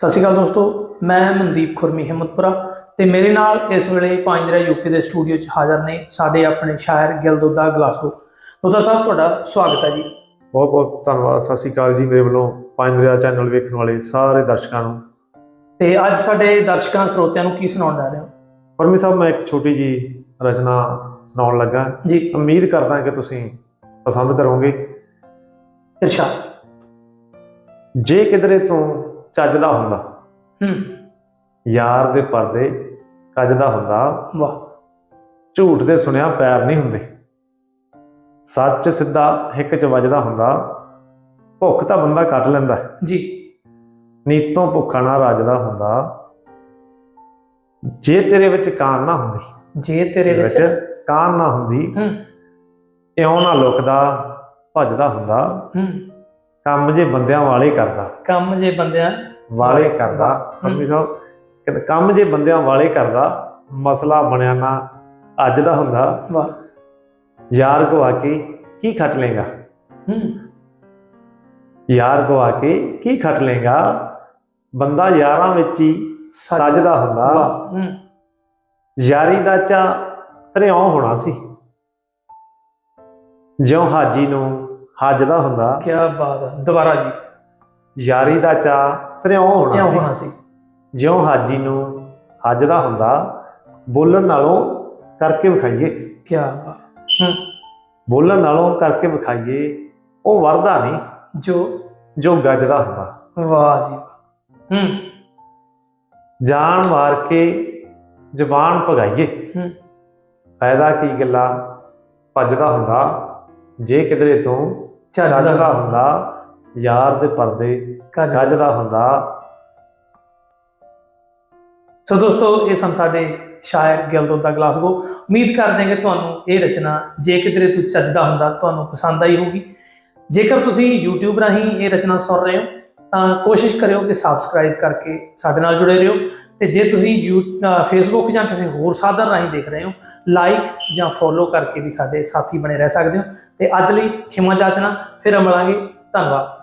ਸਤਿ ਸ਼੍ਰੀ ਅਕਾਲ ਦੋਸਤੋ ਮੈਂ ਮਨਦੀਪ ਖੁਰਮੀ ਹਿੰਮਤਪੁਰਾ ਤੇ ਮੇਰੇ ਨਾਲ ਇਸ ਵੇਲੇ ਪਾਂਜਰਾ ਯੂਕੇ ਦੇ ਸਟੂਡੀਓ 'ਚ ਹਾਜ਼ਰ ਨੇ ਸਾਡੇ ਆਪਣੇ ਸ਼ਾਇਰ ਗਿਲਦੋਦਾ ਗਲਾਸਗੋ। ਦੋਦਾ ਸਾਹਿਬ ਤੁਹਾਡਾ ਸਵਾਗਤ ਹੈ ਜੀ। ਬਹੁਤ ਬਹੁਤ ਧੰਨਵਾਦ ਸਤਿ ਸ਼੍ਰੀ ਅਕਾਲ ਜੀ ਮੇਰੇ ਵੱਲੋਂ ਪੰਜ ਦਰਿਆ ਚੈਨਲ ਵੇਖਣ ਵਾਲੇ ਸਾਰੇ ਦਰਸ਼ਕਾਂ ਨੂੰ। ਤੇ ਅੱਜ ਸਾਡੇ ਦਰਸ਼ਕਾਂ ਸਰੋਤਿਆਂ ਨੂੰ ਕੀ ਸੁਣਾਉਣ ਜਾ ਰਹੇ ਹੋ? ਪਰਮੀ ਸਾਹਿਬ ਮੈਂ ਇੱਕ ਛੋਟੀ ਜੀ ਰਚਨਾ ਸੁਣਾਉਣ ਲੱਗਾ। ਜੀ। ਉਮੀਦ ਕਰਦਾ ਕਿ ਤੁਸੀਂ ਪਸੰਦ ਕਰੋਗੇ। ਇਰਸ਼ਾਦ। ਜੇ ਕਿਧਰੇ ਤੋਂ ਚੱਜਦਾ ਹੁੰਦਾ। ਹੂੰ। ਯਾਰ ਦੇ ਪਰਦੇ ਕੱਜਦਾ ਹੁੰਦਾ। ਵਾਹ। ਝੂਠ ਦੇ ਸੁਣਿਆ ਪੈਰ ਨਹੀਂ ਹੁੰਦੇ। ਸੱਚ ਸਿੱਧਾ ਹਿੱਕ ਚ ਵੱਜਦਾ ਹੁੰਦਾ। ਭੁੱਖ ਤਾਂ ਬੰਦਾ ਕੱਟ ਲੈਂਦਾ। ਜੀ। ਨੀਤੋਂ ਭੁੱਖਾ ਨਾ ਰੱਜਦਾ ਹੁੰਦਾ। ਜੇ ਤੇਰੇ ਵਿੱਚ ਕਾਨ ਨਾ ਹੁੰਦੀ। ਜੇ ਤੇਰੇ ਵਿੱਚ ਕਾਂ ਨਾ ਹੁੰਦੀ। ਹੂੰ। ਇਉਂ ਨਾ ਲੁਕਦਾ ਭੱਜਦਾ ਹੁੰਦਾ। ਹੂੰ। ਕੰਮ ਜੇ ਬੰਦਿਆਂ ਵਾਲੇ ਕਰਦਾ। ਕੰਮ ਜੇ ਬੰਦਿਆਂ ਵਾਲੇ ਕਰਦਾ। ਫਰਮੀ ਸਾਹਿਬ ਕਹਿੰਦੇ ਕੰਮ ਜੇ ਬੰਦਿਆਂ ਵਾਲੇ ਕਰਦਾ ਮਸਲਾ ਬਣਿਆ ਨਾ ਅੱਜ ਦਾ ਹੁੰਦਾ। ਵਾਹ। ਯਾਰ ਗਵਾ ਕੇ ਕੀ ਖੱਟ ਲੇਗਾ ਹੂੰ। ਯਾਰ ਗਵਾ ਕੇ ਕੀ ਖੱਟ ਲੇਗਾ ਬੰਦਾ ਯਾਰਾਂ ਵਿੱਚ ਹੀ ਸੱਜਦਾ ਹੁੰਦਾ। ਵਾਹ। ਹੂੰ। ਯਾਰੀ ਦਾ ਚਾ ਧਰਿਆਉ ਹੋਣਾ ਸੀ। ਜਿਉਂ ਹਾਜੀ ਨੂੰ ਹੱਜਦਾ ਹੁੰਦਾ। ਕੀ ਬਾਤ ਹੈ ਦੁਬਾਰਾ ਜੀ। ਯਾਰੀ ਦਾ ਚਾ ਧਰਿਆਉ ਇਹ ਹੋਣਾ ਸੀ। ਹੋਣਾ ਸੀ। ਜਿਉਂ ਹਾਜੀ ਨੂੰ ਹੱਜਦਾ ਹੁੰਦਾ ਬੋਲਣ ਨਾਲੋਂ ਕਰਕੇ ਵਿਖਾਈਏ। ਕੀ ਬਾਤ। ਹੂੰ। ਬੋਲਣ ਨਾਲੋਂ ਕਰਕੇ ਵਿਖਾਈਏ ਉਹ ਵਰਦਾ ਨਹੀਂ। ਜੋ ਜੋ ਗੱਜਦਾ ਹੁੰਦਾ। ਵਾਹ ਜੀ। ਹੂੰ। ਜਾਨ ਮਾਰ ਕੇ ਜ਼ਬਾਨ ਭਗਾਈਏ। ਹੂੰ। ਫਾਇਦਾ ਕੀ ਗੱਲਾਂ? ਭੱਜਦਾ ਹੁੰਦਾ। ਜੇ ਕਿਧਰੇ ਤੋਂ ਚੱਜਦਾ ਹੁੰਦਾ ਯਾਰ ਦੇ ਪਰਦੇ ਗੱਜਦਾ ਹੁੰਦਾ। ਸੋ ਦੋਸਤੋ ਇਹ ਸਨ ਸਾਡੇ ਸ਼ਾਇਰ ਗਿਲਦੋਦਾ ਗਲਾਸਗੋ ਉਮੀਦ ਕਰਦੇ ਹਾਂ ਕਿ ਤੁਹਾਨੂੰ ਇਹ ਰਚਨਾ ਜੇ ਕਿਧਰੇ ਤੂੰ ਚੱਜਦਾ ਹੁੰਦਾ ਤੁਹਾਨੂੰ ਪਸੰਦ ਆਈ ਹੋਊਗੀ। ਜੇਕਰ ਤੁਸੀਂ YouTube ਰਾਹੀਂ ਇਹ ਰਚਨਾ ਸੁਣ ਰਹੇ ਹੋ ਤਾਂ ਕੋਸ਼ਿਸ਼ ਕਰਿਓ ਕਿ ਸਬਸਕ੍ਰਾਈਬ ਕਰਕੇ ਸਾਡੇ ਨਾਲ ਜੁੜੇ ਰਹੋ ਤੇ ਜੇ ਤੁਸੀਂ ਯੂ ਅ, ਜਾਂ ਕਿਸੇ ਹੋਰ ਸਾਧਨ ਰਾਹੀਂ ਦੇਖ ਰਹੇ ਹੋ ਲਾਈਕ ਜਾਂ ਫੋਲੋ ਕਰਕੇ ਵੀ ਸਾਡੇ ਸਾਥੀ ਬਣੇ ਰਹਿ ਸਕਦੇ ਹੋ ਤੇ ਅੱਜ ਲਈ ਖਿਮਾ ਜਾਚਨਾ ਫਿਰ ਮਿਲਾਂਗੇ ਧੰਨਵਾਦ।